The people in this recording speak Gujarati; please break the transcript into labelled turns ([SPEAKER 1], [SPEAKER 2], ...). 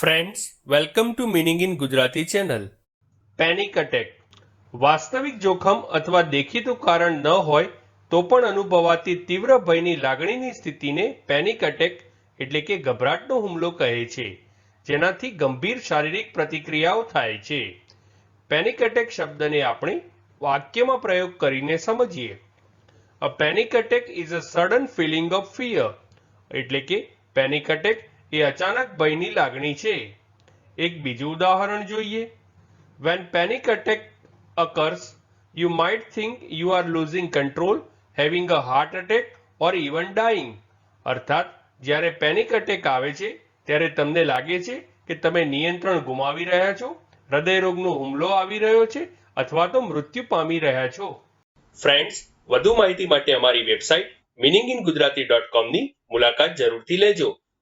[SPEAKER 1] Friends welcome to meaning in Gujarati channel panic attack વાસ્તવિક જોખમ અથવા દેખીતું કારણ ન હોય તો પણ અનુભવાતી તીવ્ર ભયની લાગણીની સ્થિતિને પેનિક અટેક એટલે કે ગભરાટનો હુમલો કહે છે. જેનાથી ગંભીર શારીરિક પ્રતિક્રિયાઓ થાય છે. પેનિક અટેક શબ્દને આપણે વાક્યમાં પ્રયોગ કરીને સમજીએ. A panic attack is a sudden feeling of fear એટલે કે પેનિક અટેક એ અચાનક ભયની લાગણી છે. એક બીજું ઉદાહરણ જોઈએ. When panic attack occurs you might think you are losing control having a heart attack or even dying અર્થાત, જ્યારે પેનિક અટેક આવે છે, ત્યારે તમને લાગે છે કે તમે નિયંત્રણ ગુમાવી રહ્યા છો, હૃદયરોગનો હુમલો આવી રહ્યો છે, અથવા તો મૃત્યુ પામી રહ્યા છો. ફ્રેન્ડ્સ વધુ માહિતી માટે અમારી website meaning in Gujarati dot કોમની મુલાકાત જરૂરથી લેજો.